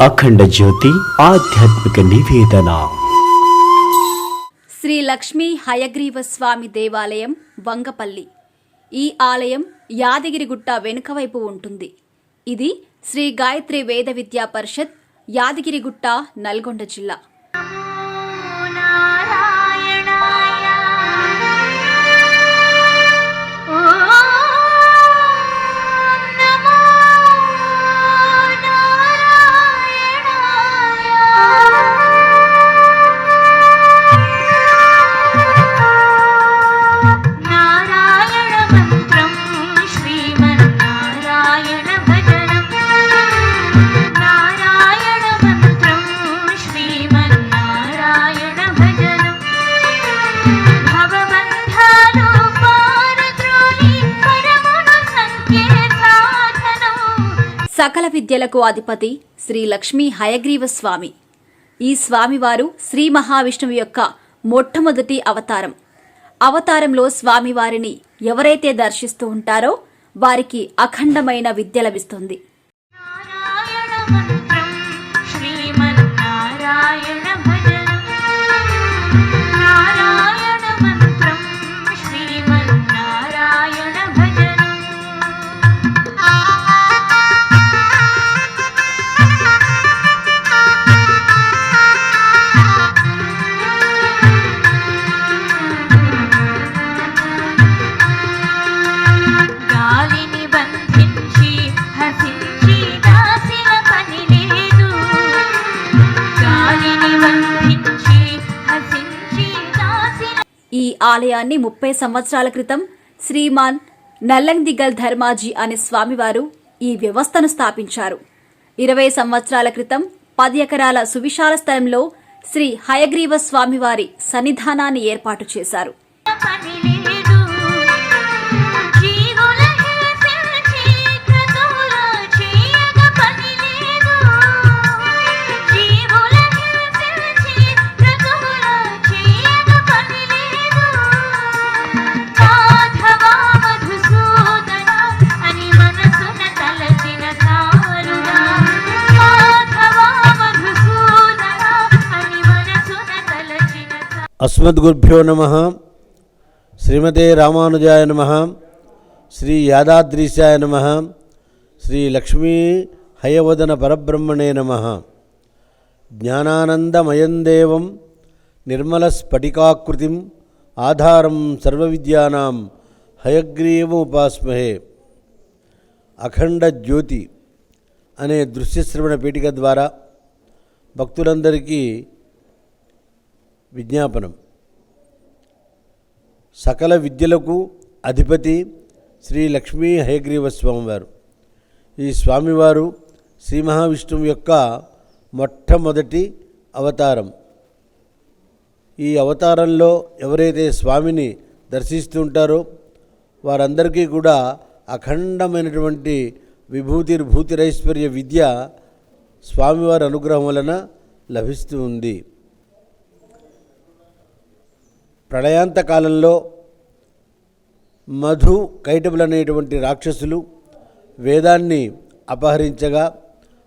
అఖండ జ్యోతి ఆధ్యాత్మిక నివేదన. శ్రీ లక్ష్మీ హయగ్రీవ స్వామి దేవాలయం వంగపల్లి. ఈ ఆలయం యాదగిరిగుట్ట వెనుక వైపు ఉంటుంది. ఇది శ్రీ గాయత్రి వేద విద్యా పరిషత్ యాదగిరిగుట్ట నల్గొండ జిల్లా. విద్యలకు అధిపతి శ్రీ లక్ష్మీ హయగ్రీవ స్వామి. ఈ స్వామివారు శ్రీ మహావిష్ణువు యొక్క మొట్టమొదటి అవతారం. అవతారంలో స్వామివారిని ఎవరైతే దర్శిస్తూ ఉంటారో వారికి అఖండమైన విద్య లభిస్తుంది. ఆలయాన్ని ముప్పై సంవత్సరాల క్రితం శ్రీమాన్ నల్లందిగల్ ధర్మాజీ అనే స్వామివారు ఈ వ్యవస్థను స్థాపించారు. ఇరవై సంవత్సరాల క్రితం పది ఎకరాల సువిశాల స్థలంలో శ్రీ హయగ్రీవ స్వామివారి సన్నిధానాన్ని ఏర్పాటు చేశారు. తలచిన నమ. శ్రీమతే రామానుజాయ నమ. శ్రీ యాదాద్రీశాయ నమ. శ్రీ లక్ష్మీ హయవదన పరబ్రహ్మణే నమ. జ్ఞానానందమయం దేవం నిర్మలస్ఫటికాకృతిం ఆధారం సర్వవిద్యానాం హయగ్రీవముపాస్మహే. అఖండ జ్యోతి అనే దృశ్యశ్రవణ పీఠిక ద్వారా భక్తులందరికీ విజ్ఞాపనం. సకల విద్యలకు అధిపతి శ్రీ లక్ష్మీ హయగ్రీవ స్వామివారు ఈ స్వామివారు శ్రీ మహావిష్ణువు యొక్క మొట్టమొదటి అవతారం. ఈ అవతారంలో ఎవరైతే స్వామిని దర్శిస్తూ ఉంటారో వారందరికీ కూడా అఖండమైనటువంటి విభూతిర్భూతిరైశ్వర్య విద్య స్వామివారి అనుగ్రహం వలన లభిస్తూ ఉంది. ప్రళయాంత కాలంలో మధు కైటబులు అనేటువంటి రాక్షసులు వేదాన్ని అపహరించగా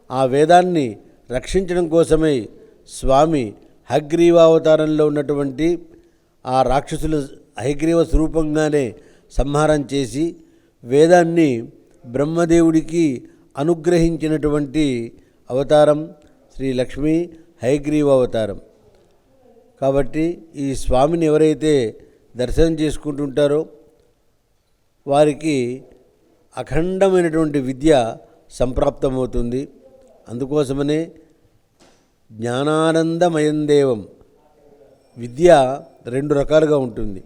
ఆ వేదాన్ని రక్షించడం కోసమై స్వామి హగ్రీవావతారంలో ఉన్నటువంటి ఆ రాక్షసులు హయగ్రీవ స్వరూపంగానే సంహారం చేసి వేదాన్ని బ్రహ్మదేవుడికి అనుగ్రహించినటువంటి అవతారం శ్రీ లక్ష్మీ హయగ్రీవ అవతారం కాబట్టి ఈ స్వామిని ఎవరైతే దర్శనం చేసుకుంటుంటారో వారికి అఖండమైనటువంటి విద్య సంప్రాప్తమవుతుంది. అందుకోసమనే జ్ఞానానందమయం దేవం విద్య రెండు రకాలుగా ఉంటుంది.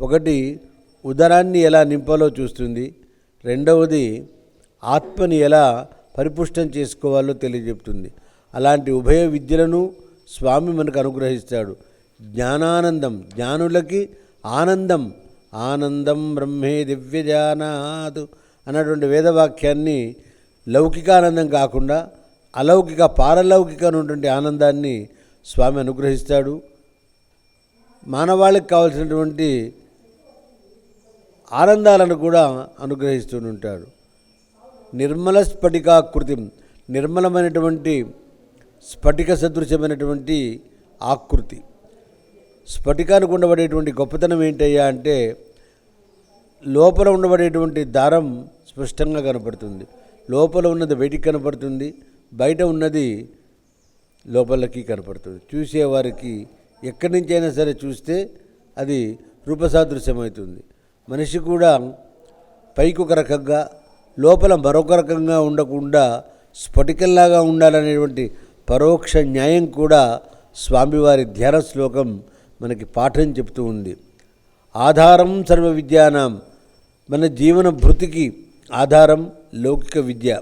ఒకటి ఉదరాన్ని ఎలా నింపాలో చూస్తుంది. రెండవది ఆత్మని ఎలా పరిపుష్టం చేసుకోవాలో తెలియజెప్తుంది. అలాంటి ఉభయ విద్యలను స్వామి మనకు అనుగ్రహిస్తాడు. జ్ఞానానందం జ్ఞానులకి ఆనందం. ఆనందం బ్రహ్మే దివ్యజానాదు అన్నటువంటి వేదవాక్యాన్ని లౌకికానందం కాకుండా అలౌకిక పారలౌకిక అనేటువంటి ఆనందాన్ని స్వామి అనుగ్రహిస్తాడు. మానవాళికి కావలసినటువంటి ఆనందాలను కూడా అనుగ్రహిస్తూ ఉంటాడు నిర్మల స్ఫటికాకృతి నిర్మలమైనటువంటి స్ఫటిక సదృశ్యమైనటువంటి ఆకృతి. స్ఫటికానికి ఉండబడేటువంటి గొప్పతనం ఏంటయ్యా అంటే లోపల ఉండబడేటువంటి దారం స్పష్టంగా కనపడుతుంది. లోపల ఉన్నది బయటికి కనపడుతుంది బయట ఉన్నది లోపలికి కనపడుతుంది. చూసేవారికి ఎక్కడి నుంచైనా సరే చూస్తే అది రూపసాదృశ్యమవుతుంది. మనిషి కూడా పైకి ఒక రకంగా లోపల మరొక రకంగా ఉండకుండా స్ఫటికంలాగా ఉండాలనేటువంటి పరోక్ష న్యాయం కూడా స్వామివారి ధ్యాన శ్లోకం మనకి పాఠం చెప్తూ ఉంది. ఆధారం సర్వ విద్యానం. మన జీవన భృతికి ఆధారం లౌకిక విద్య.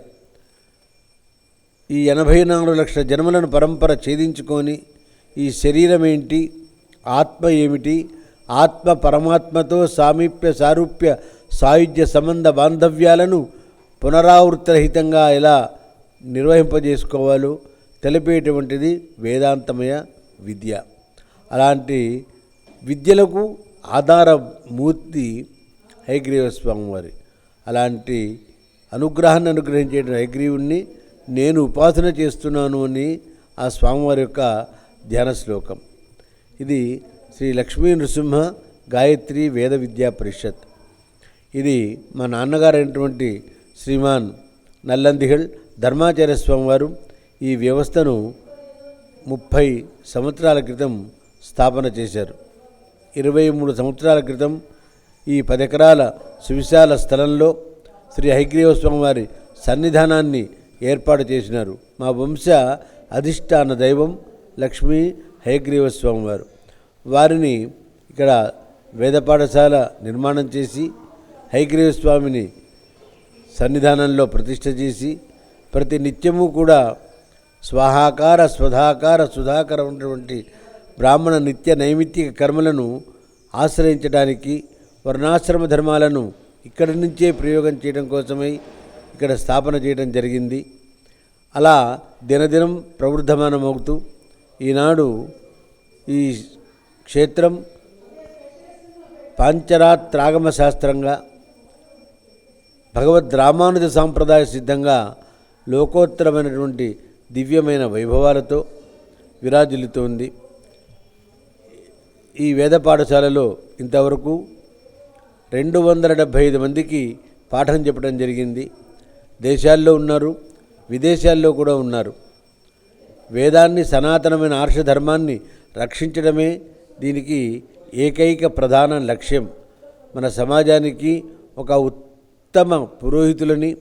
ఈ ఎనభై నాలుగు లక్షల జన్మలను పరంపర ఛేదించుకొని ఈ శరీరం ఏంటి? ఆత్మ ఏమిటి? ఆత్మ పరమాత్మతో సామీప్య సారూప్య సాయుధ్య సంబంధ బాంధవ్యాలను పునరావృతరహితంగా ఎలా నిర్వహింపజేసుకోవాలో తెలిపేటువంటిది వేదాంతమయ విద్య. అలాంటి విద్యలకు ఆధారమూర్తి హైగ్రీవ స్వామివారి అలాంటి అనుగ్రహాన్ని అనుగ్రహించే హైగ్రీవుణ్ణి నేను ఉపాసన చేస్తున్నాను అని ఆ స్వామివారి యొక్క ధ్యాన శ్లోకం. ఇది శ్రీ లక్ష్మీ నృసింహ గాయత్రి వేద విద్యా పరిషత్. ఇది మా నాన్నగారైనటువంటి అయినటువంటి శ్రీమాన్ నల్లందిగల్ ధర్మాచార్య స్వామివారు ఈ వ్యవస్థను ముప్పై సంవత్సరాల క్రితం స్థాపన చేశారు. ఇరవై మూడు సంవత్సరాల క్రితం ఈ పదెకరాల సువిశాల స్థలంలో శ్రీ హైగ్రీవ స్వామివారి సన్నిధానాన్ని ఏర్పాటు చేసినారు. మా వంశ అధిష్టాన దైవం లక్ష్మీ హయగ్రీవ స్వామివారు వారిని ఇక్కడ వేద పాఠశాల నిర్మాణం చేసి హైగ్రీవ స్వామిని సన్నిధానంలో ప్రతిష్ఠ చేసి ప్రతి నిత్యము కూడా స్వాహాకార స్వధాకార సుధాకర ఉన్నటువంటి బ్రాహ్మణ నిత్య నైమిత్తిక కర్మలను ఆశ్రయించడానికి వర్ణాశ్రమ ధర్మాలను ఇక్కడి నుంచే ప్రయోగం చేయడం కోసమై ఇక్కడ స్థాపన చేయడం జరిగింది. అలా దినదినం ప్రవృద్ధమానమవుతూ ఈనాడు ఈ క్షేత్రం పాంచరాత్రాగమ శాస్త్రంగా భగవద్ రామానుజ సాంప్రదాయ సిద్ధంగా లోకోత్తరమైనటువంటి దివ్యమైన వైభవాలతో విరాజిల్లుతోంది ఈ వేద పాఠశాలలో ఇంతవరకు రెండు వందల డెబ్భై ఐదు మందికి పాఠం చెప్పడం జరిగింది. దేశాల్లో ఉన్నారు విదేశాల్లో కూడా ఉన్నారు. వేదాన్ని సనాతనమైన ఆర్ష ధర్మాన్ని రక్షించడమే దీనికి ఏకైక ప్రధాన లక్ష్యం. మన సమాజానికి ఒక ఉత్తమ పురోహితులని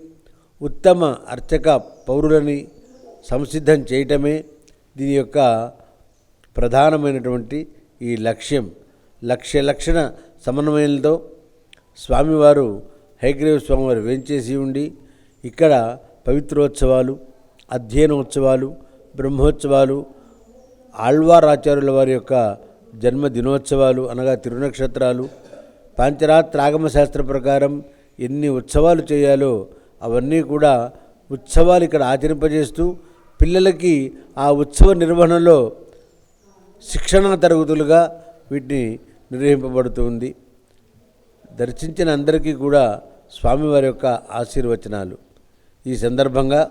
ఉత్తమ అర్చక పౌరులని సంసిద్ధం చేయటమే దీని యొక్క ప్రధానమైనటువంటి ఈ లక్ష్యం. లక్ష్య లక్షణ సమన్వయంతో స్వామివారు హైగ్రీవ స్వామివారు వేంచేసి ఉండి ఇక్కడ పవిత్రోత్సవాలు అధ్యయనోత్సవాలు బ్రహ్మోత్సవాలు ఆళ్వార్ ఆచార్యుల వారి యొక్క జన్మ దినోత్సవాలు అనగా తిరునక్షత్రాలు పాంచరాత్రాగమ శాస్త్ర ప్రకారం ఎన్ని ఉత్సవాలు చేయాలో అవన్నీ కూడా ఉత్సవాలు ఇక్కడ ఆచరింపజేస్తూ పిల్లలకి ఆ ఉత్సవ నిర్వహణలో శిక్షణా తరగతులుగా వీటిని నిర్వహింపబడుతుంది. దర్శించిన అందరికీ కూడా స్వామివారి యొక్క ఆశీర్వచనాలు. ఈ సందర్భంగా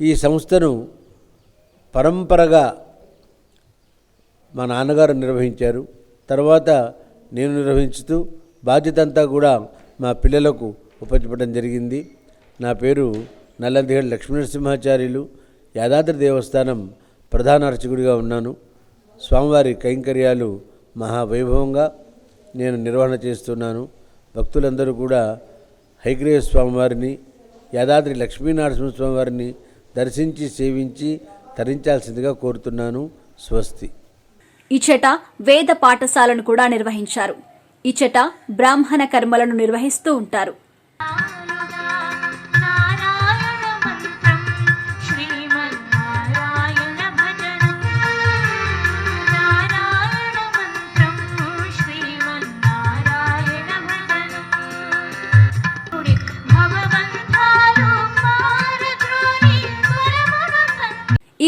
ఈ సంస్థను పరంపరగా మా నాన్నగారు నిర్వహించారు. తర్వాత నేను నిర్వహించుతూ బాధ్యత అంతా కూడా మా పిల్లలకు ఉపచెప్పడం జరిగింది. నా పేరు నల్లందిగడ్ లక్ష్మీనరసింహాచార్యులు. యాదాద్రి దేవస్థానం ప్రధాన అర్చకుడిగా ఉన్నాను. స్వామివారి కైంకర్యాలు మహావైభవంగా నేను నిర్వహణ చేస్తున్నాను. భక్తులందరూ కూడా హైగ్రేవ స్వామివారిని యాదాద్రి లక్ష్మీనరసింహస్వామి స్వామివారిని దర్శించి సేవించి తరించాల్సిందిగా కోరుతున్నాను. స్వస్తి. ఇచట వేద పాఠశాలను కూడా నిర్వహించారు. ఇచట బ్రాహ్మణ కర్మలను నిర్వహిస్తూ ఉంటారు.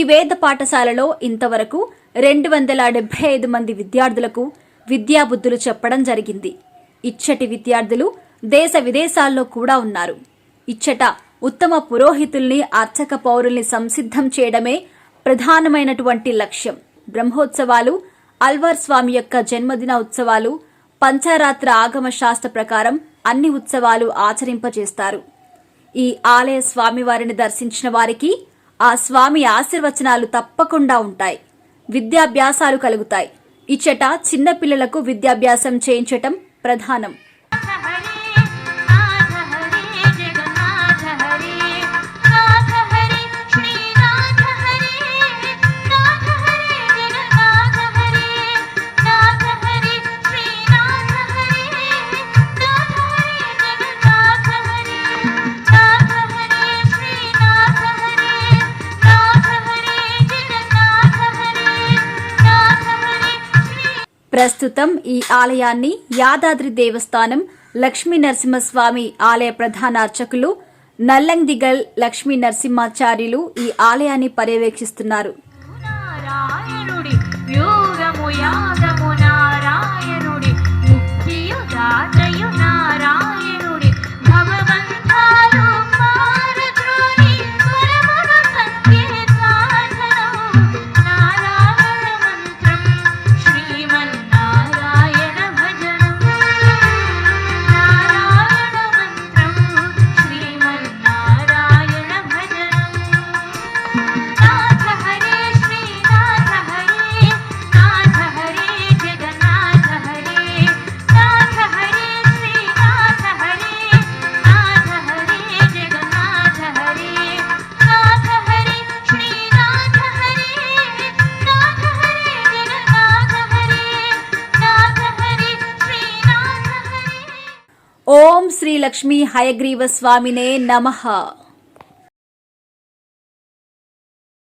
ఈ వేద పాఠశాలలో ఇంతవరకు రెండు వందల డెబ్బై ఐదు మంది విద్యార్థులకు విద్యాబుద్ధులు చెప్పడం జరిగింది. ఇచ్చటి విద్యార్థులు దేశ విదేశాల్లో కూడా ఉన్నారు. ఇచ్చట ఉత్తమ పురోహితుల్ని అర్చక పౌరుల్ని సంసిద్ధం చేయడమే ప్రధానమైనటువంటి లక్ష్యం. బ్రహ్మోత్సవాలు అల్వార్ స్వామి యొక్క జన్మదిన ఉత్సవాలు పంచారాత్ర ఆగమ శాస్త్ర ప్రకారం అన్ని ఉత్సవాలు ఆచరింపజేస్తారు. ఈ ఆలయ స్వామివారిని దర్శించిన వారికి ఆ స్వామి ఆశీర్వచనాలు తప్పకుండా ఉంటాయి. విద్యాభ్యాసాలు కలుగుతాయి. ఇచ్చట చిన్నపిల్లలకు విద్యాభ్యాసం చేయించటం ప్రధానం. ప్రస్తుతం ఈ ఆలయాన్ని యాదాద్రి దేవస్థానం లక్ష్మీ నరసింహస్వామి ఆలయ ప్రధాన అర్చకులు నల్లందిగల్ లక్ష్మీ నరసింహాచార్యులు ఈ ఆలయాన్ని పర్యవేక్షిస్తున్నారు. लक्ष्मी हयग्रीव स्वामी नमः।